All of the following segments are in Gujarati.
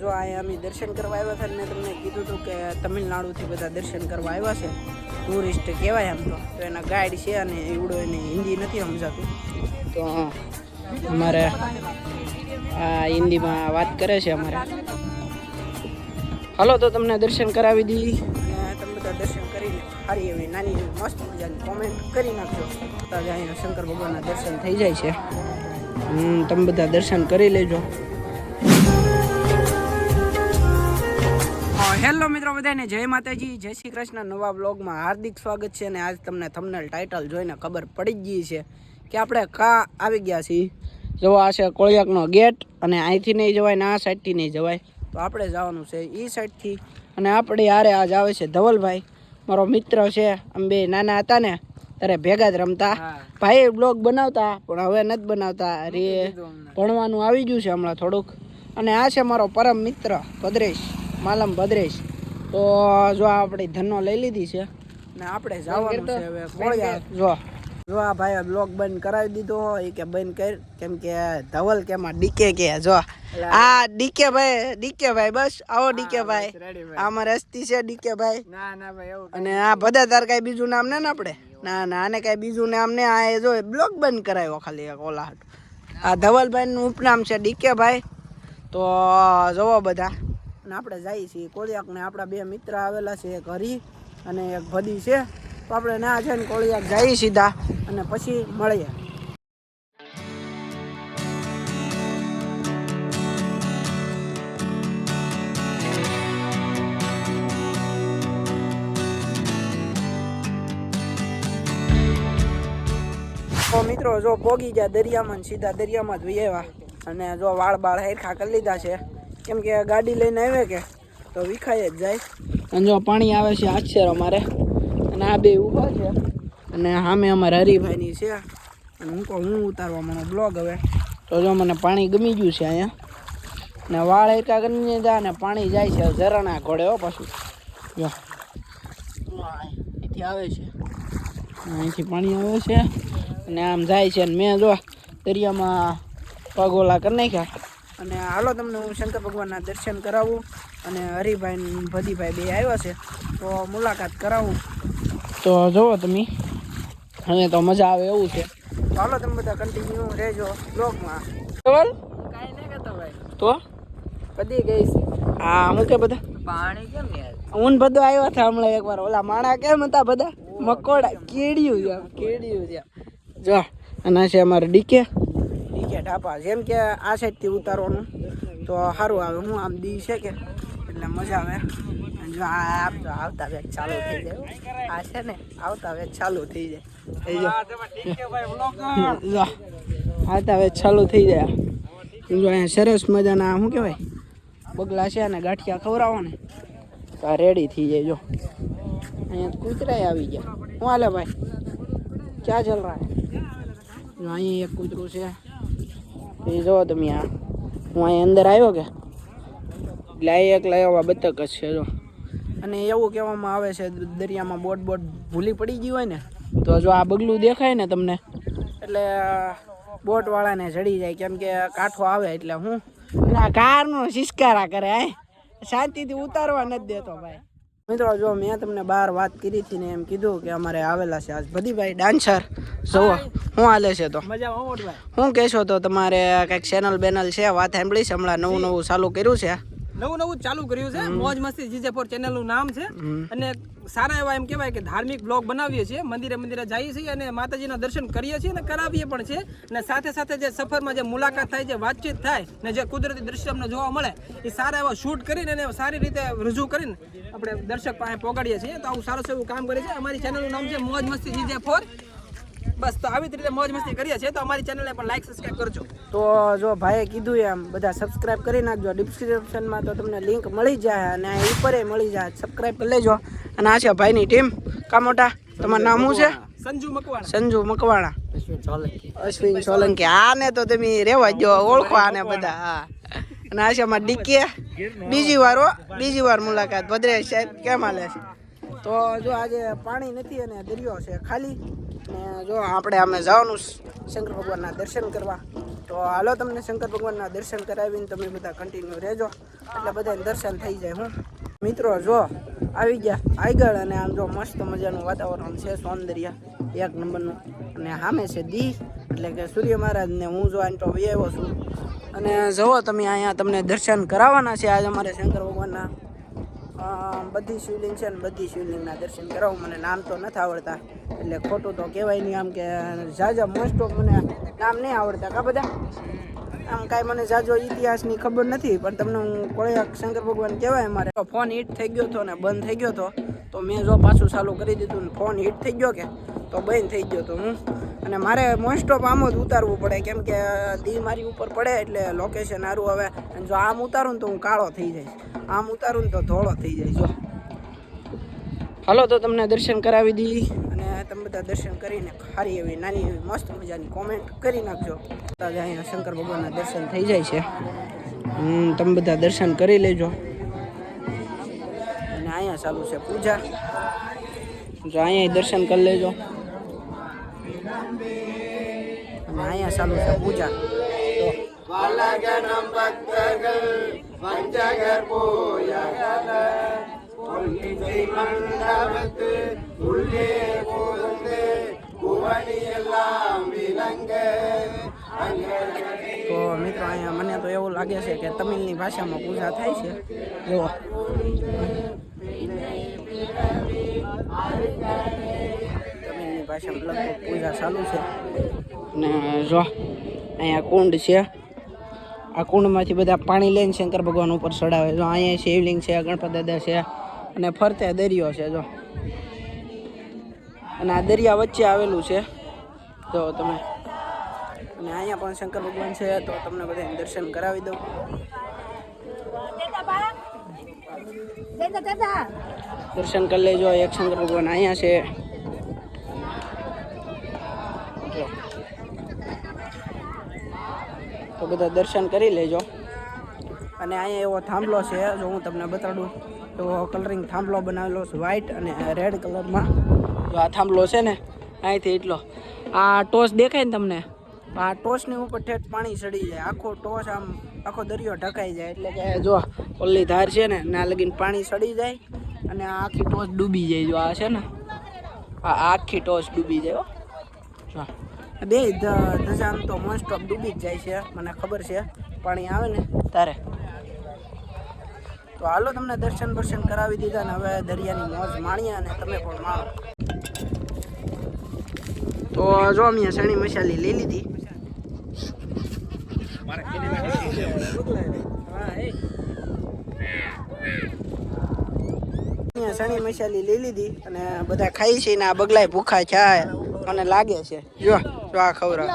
જો અહીંયા અમે દર્શન કરવા આવ્યા હતા ને મેં તમને કીધું હતું કે તમિલનાડુથી બધા દર્શન કરવા આવ્યા છે ટુરિસ્ટ કહેવાય આમ તો. તો એના ગાઈડ છે અને એવડો એને હિન્દી નથી સમજાતું. તો અમારે આ હિન્દીમાં વાત કરે છે અમારે. હલો તો તમને દર્શન કરાવી દી. અને તમે બધા દર્શન કરીને સારી એવી નાની એવી મસ્ત મજાની કોમેન્ટ કરી નાખજો. તો અહીંયા શંકર ભગવાનના દર્શન થઈ જાય છે. તમે બધા દર્શન કરી લેજો. હેલો મિત્રો બધાને જય માતાજી જય શ્રી કૃષ્ણ. નવા બ્લોગમાં હાર્દિક સ્વાગત છે અને આજ તમને થંબનેલ ટાઇટલ જોઈને ખબર પડી ગઈ છે કે આપણે કા આવી ગયા છીએ. જો આ છે કોળિયાકનો ગેટ અને અહીંથી નહીં જવાય ને આ સાઈડથી નહીં જવાય. તો આપણે જવાનું છે એ સાઈડથી અને આપણે યારે આજ આવે છે ધવલભાઈ. મારો મિત્ર છે અમે બે નાના હતા ને ત્યારે ભેગા જ રમતા. ભાઈ બ્લોગ બનાવતા પણ હવે નથી બનાવતા. રે ભણવાનું આવી ગયું છે હમણાં થોડુંક. અને આ છે મારો પરમ મિત્ર ભદ્રેશ. માલમ ભદ્રેશ. તો જો આપણી ધનો લઈ લીધી છે. ને આપણે જવાનું છે હવે જો. જો આ ભાઈએ બ્લોગ બંધ કરાવી દીધો એ કે બંધ કર કેમ કે ધવલ કે માં ડીકે કે જો. આ ડીકે ભાઈ ડીકે ભાઈ બસ આવો ડીકે ભાઈ. આમાં રસ્તી છે ડીકે ભાઈ. ના ના ભાઈ એવું અને આ બધા તાર કઈ બીજું નામ ને ને આપણે? ના ના આને કઈ બીજું નામ ને આ જો બ્લોક બંધ કરાવ્યો ખાલી એક ઓલા આ ધવલભાઈ નું ઉપનામ છે ડીકે ભાઈ. તો જોવો બધા. અને આપણે જઈએ છીએ. કોળિયાક ને આપણા બે મિત્ર આવેલા છે એક હરી અને એક ભદી છે. તો આપણે ના જઈને કોળિયાક જઈએ સીધા અને પછી મળીએ. તો મિત્રો, જો પોગી ગયા દરિયામાં સીધા દરિયામાં જ આવ્યા અને જો વાળ બાળ હેરખા કરી લીધા છે. કેમ કે ગાડી લઈને આવે કે, તો વિખાઈ જ જાય. અને જો પાણી આવે છે આછેર અમારે. અને આ બે ઊભા છે. અને સામે અમારે હરિભાઈની છે. અને હું કહું, હું ઉતારવા મને બ્લોગ હવે. તો જો મને પાણી ગમી ગયું છે અહીંયા. ને વાળ એકા કરીને જાય ને પાણી જાય છે ઝરણા ઘોડે હો પાછું. જો. અહીંથી આવે છે. અહીંથી પાણી આવે છે. અને આમ જાય છે. અને મેં જો દરિયામાં પગોલા કરી નાખ્યા. અને હાલો તમને હું શંકર ભગવાનના દર્શન કરાવું અને હરિભાઈ ભદીભાઈ બે આવ્યા છે તો મુલાકાત કરાવું. તો જુઓ તમે. અને તો મજા આવે એવું છે. તો હાલો તમે બધા કન્ટિન્યુ રહેજો બ્લોગમાં કેવલ કાઈ નહીં કહેતો ભાઈ. તો? કદી ગઈ છે. હા હું કે બધા? પાણી કેમ યાર ઊન બધો આવ્યા હતા હમણાં એકવાર ઓલા માણા કેમ હતા બધા? મકોડા કેડિયું કેડિયું જો અને આ છે અમારે ડીકે. ડીકે ઢાપા. જેમ કે આ સાઈડથી ઉતારવાનું. તો સારું આવે. હું આમ દી છે કે? એટલે મજા આવે. જો આમ તો આવતા વેગ ચાલુ થઈ જાય આ છે ને, આવતા વેગ ચાલુ થઈ જાય. આવતા વેગ ચાલુ થઈ જાય. જો અહીંયા સરસ મજાના, શું કહેવાય? બગલા છે અને ગાંઠિયા ખવડાવો ને તો આ રેડી થઈ જાય, જો. અહીંયા કૂતરાય આવી ગયા. હું હાલે ભાઈ? ક્યાં ચાલ રહા હે જો અહીંયા એક કૂતરું છે. એ જો તમે આ. હું અહીં અંદર આવ્યો કે? એક લાવ્યા બતક જ છે, જો. અને એવું કહેવામાં આવે છે, દરિયામાં બોટ બોટ ભૂલી પડી ગઈ હોય ને, તો જો આ બગલું દેખાય ને તમને, એટલે બોટવાળાને ચડી જાય, કેમ કે કાંઠો આવે એટલે હું. કારનો સિસ્કારા કરે શાંતિથી ઉતારવા નથી દેતો ભાઈ. મિત્રો જો મેં તમને બહાર વાત કરી હતી ને એમ કીધું કે અમારે આવેલા છે આજ બધીભાઈ ડાન્સર જુઓ શું હાલે છે તો? શું કહેશો તો તમારે કંઈક ચેનલ બેનલ છે વાત સાંભળી છે હમણાં નવું નવું ચાલુ કર્યું છે? નવું નવું ચાલુ કર્યું છે. મોજ મસ્તી જીજે ફોર ચેનલનું નામ છે. અને સારા એવા એમ કહેવાય કે ધાર્મિક બ્લોગ બનાવીએ છીએ. મંદિરે મંદિરે જઈએ છીએ અને માતાજીના દર્શન કરીએ છીએ અને કરાવીએ પણ છે અને સાથે સાથે જે સફરમાં જે મુલાકાત થાય છે વાતચીત થાય ને જે કુદરતી દ્રશ્ય અમને જોવા મળે એ સારા એવા શૂટ કરીને અને સારી રીતે રજૂ કરીને આપણે દર્શક પાસે પહોંચાડીએ છીએ. તો આવું સારું એવું કામ કરીએ છીએ અમારી ચેનલનું નામ છે મોજ મસ્તી જીજે ફોર બસ તો આવી જ રીતે મોજ મસ્તી કરીએ છીએ તો અમારી ચેનલને પણ લાઈક સબસ્ક્રાઈબ કરજો. તો જો ભાઈએ કીધું એમ બધા સબસ્ક્રાઇબ કરી નાખજો. ડિસ્ક્રિપ્શનમાં તો તમને લિંક મળી જાય અને ઉપર એ મળી જાય. સબસ્ક્રાઇબ કરી લેજો. અને આ છે ભાઈની ટીમ કા મોટા? તમારું નામ શું છે? સંજુ મકવાણા. સંજુ મકવાણા. અશ્વિન સોલંકી. આને તો તમે રેવા જો ઓળખો આને બધા. હા. અને આ છે અમારા ડીકે. બીજી વાર હો બીજી વાર મુલાકાત. ભદ્રેશ સાહેબ કેમ હાલે છે? તો જો આજે પાણી નથી અને દરિયો છે ખાલી. અને જો આપણે અમે જવાનું શંકર ભગવાનના દર્શન કરવા. તો હાલો તમને શંકર ભગવાનના દર્શન કરાવીને તમે બધા કન્ટિન્યુ રહેજો. એટલે બધાને દર્શન થઈ જાય હું. મિત્રો, જો આવી ગયા આગળ અને આમ જો મસ્ત મજાનું વાતાવરણ છે, સૌંદર્ય એક નંબરનું. અને સામે છે દી, એટલે કે સૂર્ય મહારાજને હું જો આંટો આવ્યો છું. અને જુઓ તમે અહીંયા તમને દર્શન કરાવવાના છે. આજે અમારે શંકર ભગવાનના બધી શિવલિંગ છે ને બધી શિવલિંગના દર્શન કરાવું. મને નામ તો નથી આવડતા, એટલે ખોટું તો કહેવાય નહીં. આમ કે ઝાઝા મોસ્ટ ઓફ મને નામ નહીં આવડતા, કા બધા? આમ કાંઈ મને ઝાઝો ઇતિહાસની ખબર નથી, પણ તમને હું કોળિયા શંકર ભગવાન કહેવાય મારે ફોન હિટ થઈ ગયો હતો ને બંધ થઈ ગયો હતો, તો મેં જો પાછું ચાલુ કરી દીધું ને ફોન હિટ થઈ ગયો કે, તો બંધ થઈ ગયો તો હું. અને મારે મોસ્ટ ઓફ આમ જ ઉતારવું પડે, કેમ કે દી મારી ઉપર પડે એટલે લોકેશન સારું આવે. અને જો આમ ઉતારું ને તો હું કાળો થઈ જઈશ. આમ ઉતારું ને તો ધોળો થઈ જાય, જો. હાલો, તો તમને દર્શન કરાવી દી અને તમે બધા દર્શન કરીને સારી એવી નાની એવી મસ્ત મજાની કોમેન્ટ કરી નાખજો. અહીંયા શંકર ભગવાનના દર્શન થઈ જાય છે. તમે બધા દર્શન કરી લેજો. અને અહીંયા ચાલુ છે પૂજા. જો અહીંયા દર્શન કરી લેજો. અને અહીંયા ચાલુ છે પૂજા. તો તો મિત્રો, અહીંયા મને તો એવું લાગે છે કે તમિલની ભાષામાં પૂજા થાય છે. જુઓ. તમિલની ભાષામાં લગભગ પૂજા ચાલુ છે. ને જો, અહીંયા કુંડ છે. આ કુંડમાંથી બધા પાણી લઈને શંકર ભગવાન ઉપર ચડાવે. જો અહીંયા શિવલિંગ છે, ગણપત દાદા છે, અને ફરતે દરિયો છે, જો. અને આ દરિયા વચ્ચે આવેલું છે. જો તમે, અને અહીંયા પણ શંકર ભગવાન છે, તો તમને બધાને દર્શન કરાવી દઉં. દર્શન કરી લેજો એક શંકર ભગવાન અહીંયા છે જો. તો બધા દર્શન કરી લેજો. અને અહીંયા એવો થાંભલો છે, જો હું તમને બતાડું, એવો કલરિંગ થાંભલો બનાવેલો છે વ્હાઈટ અને રેડ કલરમાં જો આ થાંભલો છે ને, અહીંથી એટલો. આ ટોસ દેખાય ને તમને? આ ટોસની ઉપર ઠેઠ પાણી ચડી જાય. આખો ટોસ આમ, આખો દરિયો ઢકાઈ જાય. એટલે કે જો, ઓલી ધાર છે ને ના લગીને પાણી ચડી જાય અને આ આખી ટોસ ડૂબી જાય. જો આ છે ને, આ આખી ટોસ ડૂબી જાય હો. જો બે ધજામ તો મોસ્ટ ઓફ ડૂબી જ જાય છે મને ખબર છે. પાણી આવે ને. તારે. તો હાલો તમને દર્શન દર્શન કરાવી દીધા ને હવે દરિયાની મોજ માણીએ અને તમે પણ માણો. તો જો અમે શણી મસાલી લઈ લીધી. અહીંયા શણી મસાલી લઈ લીધી અને બધા ખાઈ છે ને આ બગલાય ભૂખા છે. અને લાગે છે. જો આ ખવરા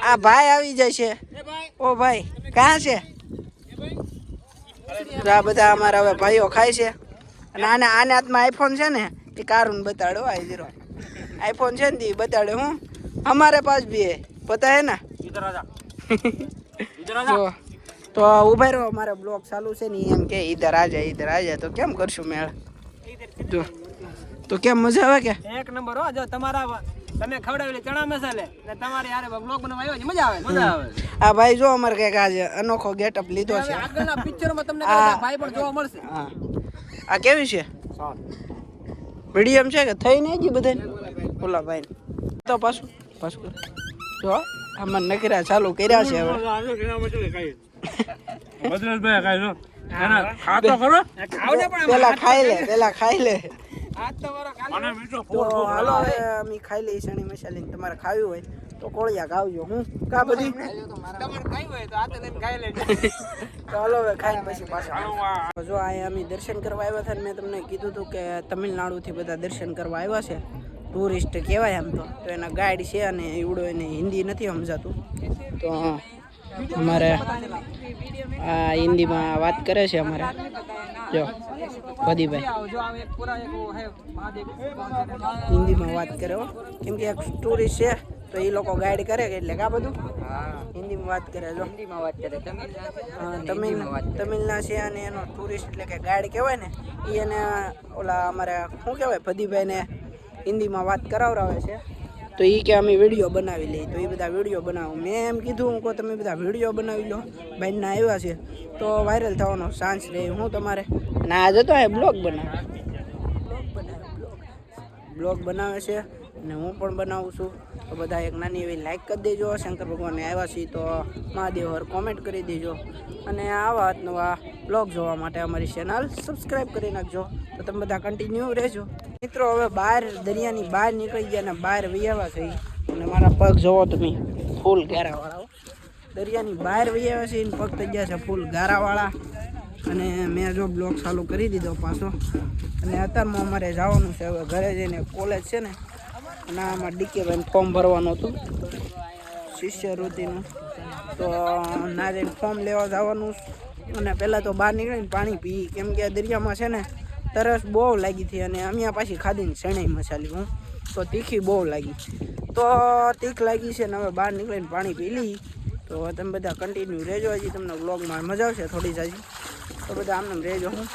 આ ભાઈ આવી જશે. ઓ ભાઈ ક્યાં છે? આ બધા અમારા હવે ભાઈઓ ખાય છે. અને આને આને હાથમાં આઈફોન છે ને એ કારું બતાડો આઈ જીરો આઈફોન છે ને બતાડે હું? અમારે પાસ બી પતા હે ને? જો તો ઊભા રહો અમારે બ્લોગ ચાલુ છે ને એમ કે ઈધર આજે ઈધર આજે તો કેમ કરશું મેળ? જો. તો કેમ મજા આવે કે? એક નંબર હો જો તમારા તમે ખવડાવેલી ચણા મસાલે ને તમારે યાર બ્લોગ બનાવ્યો છે મજા આવે મજા આવે આ ભાઈ જો અમારે કંઈક આજે અનોખો ગેટઅપ લીધો છે. આગળના પિક્ચરમાં તમને કદાચ ભાઈ પણ જોવા મળશે. હા. આ કેવી છે? મીડિયમ છે કે થઈ નહીં ગઈ બધાને? ઓલા ભાઈ તો પાછું પાછું કર. જો આમાં નકરા ચાલુ કર્યા છે હવે. પેલા ખાઈ લે. પેલા ખાઈ લે આજ તમારો કાલે તો હાલો હવે અમે ખાઈ લઈ શણી મસાલી તમારે ખાવી હોય તો કોળિયા ખાવજો. હું? કા બધી? તો હાલો હવે ખાઈને પછી પાછા જો અહીંયા અમે દર્શન કરવા આવ્યા હતા ને મેં તમને કીધું હતું કે તમિલનાડુથી બધા દર્શન કરવા આવ્યા છે. ટુરિસ્ટ કહેવાય આમ તો. તો એના ગાઈડ છે અને એવડો એને હિન્દી નથી સમજાતું. તો અમારે આ હિન્દીમાં વાત કરે છે અમારે. જો પ્રદીપભાઈ હિન્દીમાં વાત કરે હો. કેમ કે એક ટુરિસ્ટ છે તો એ લોકો ગાઈડ કરે કે એટલે કા બધું. હિન્દીમાં વાત કરે જો. હિન્દીમાં વાત કરે તમિલ તમિલના છે અને એનો ટુરિસ્ટ એટલે કે ગાઈડ કહેવાય ને એ એને ઓલા અમારે શું કહેવાય પ્રદીપભાઈને હિન્દીમાં વાત કરાવરાવે છે. તો એ કે અમે વીડિયો બનાવી લઈએ. તો એ બધા વીડિયો બનાવો. મેં એમ કીધું, હું કહું, તમે બધા વીડિયો બનાવી લો. બહેનના આવ્યા છે. તો વાયરલ થવાનો ચાન્સ રહે હું તમારે ના આજે તો એ બ્લોગ બનાવે બ્લોગ બનાવે છે અને હું પણ બનાવું છું. તો બધા એક નાની એવી લાઈક કરી દેજો. શંકર ભગવાનને આવ્યા છીએ તો મહાદેવ હર કોમેન્ટ કરી દેજો. અને આવા નવા બ્લોગ જોવા માટે અમારી ચેનલ સબસ્ક્રાઈબ કરી નાખજો. તો તમે બધા કન્ટિન્યુ રહેજો. મિત્રો, હવે બહાર દરિયાની બહાર નીકળી ગયા અને બહાર વૈયાવા થઈ અને મારા પગ જોવો તમે, ફૂલ ગારાવાળા દરિયાની બહાર વૈયાવા છે એને પગ થઈ ગયા છે ફૂલ ગારાવાળા. અને મેં જો બ્લોગ ચાલુ કરી દીધો પાછો. અને અત્યારમાં અમારે જવાનું છે. હવે ઘરે જઈને કોલેજ છે ને, અને આમાં ડીકે ભાઈને ફોર્મ ભરવાનું હતું શિષ્યવૃત્તિનું તો ના જઈને ફોર્મ લેવા જવાનું અને પહેલાં તો બહાર નીકળીને પાણી પી. કેમ કે દરિયામાં છે ને, તરસ બહુ લાગી હતી અને અમિયા પાછી ખાધીને શેણાઈ મસાલી, હું. તો તીખી બહુ લાગી. તો તીખ લાગી છે ને, હવે બહાર નીકળીને પાણી પી લઈ. તો તમે બધા કન્ટિન્યુ રહેજો હજી. તમને વ્લોગમાં મજા આવશે થોડી જ હજી તો બધા આમને રહેજો, હું.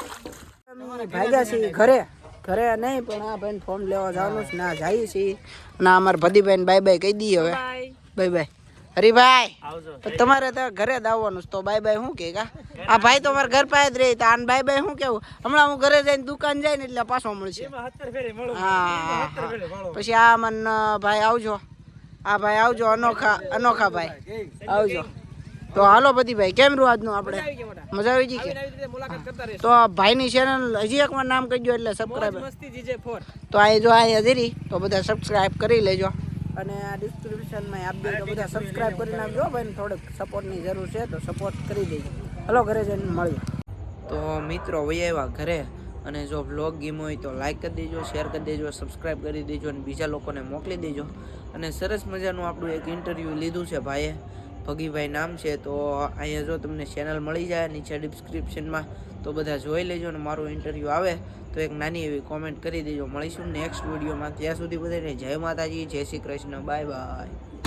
ભાગ્યા છીએ ઘરે. ઘરે નહીં પણ આ ભાઈને ફોન લેવા જવાનું છે. ના જઈએ છીએ. અને અમારા ભદીભાઈને બાય બાય કહી દઈએ હવે. બાય. બાય હરીભાઈ તમારે તો ઘરે જ આવવાનું છે. તો બાય બાય શું કે કા? આ ભાઈ તો અમારા ઘર પાસે જ રહે તો આને બાય બાય શું કેવું? હમણાં હું ઘરે જઈને દુકાન જાય ને એટલે પાછો મળશે. હા. પછી આ મન ભાઈ આવજો. આ ભાઈ આવજો અનોખા અનોખા ભાઈ. આવજો. તો હાલો પતિભાઈ ભાઈ કેમ રહ્યું આજનું આપણે? મજા આવી ગઈ કે? તો આ ભાઈની ચેનલ હજી એકવાર નામ કહી દો એટલે સબસ્ક્રાઈબ તો આ જો આ ધીરી તો બધા સબસ્ક્રાઈબ કરી લેજો. અને આ ડિસ્ક્રિપ્શનમાં આપી દે તો બધા સબસ્ક્રાઈબ કરી નાખજો ભાઈ થોડુંક સપોર્ટની જરૂર છે તો સપોર્ટ કરી દેજો. હલો ઘરે જઈને મળીએ. તો મિત્રો વહી આવ્યા ઘરે અને જો બ્લોગ ગેમ હોય તો લાઈક કરી દેજો શેર કરી દેજો સબસ્ક્રાઈબ કરી દેજો અને બીજા લોકોને મોકલી દેજો. અને સરસ મજાનું આપણું એક ઇન્ટરવ્યૂ લીધું છે ભાઈએ. ભગીભાઈ નામ છે, તો અહીંયા જો તમને ચેનલ મળી જાય, નીચે ડિસ્ક્રિપ્શનમાં તો બધા જોઈ લેજો અને મારું ઇન્ટરવ્યૂ આવે, તો એક નાની એવી કોમેન્ટ કરી દેજો. મળીશું નેક્સ્ટ વિડીયોમાં ત્યાં સુધી બધાને જય માતાજી, જય શ્રી કૃષ્ણ. Bye bye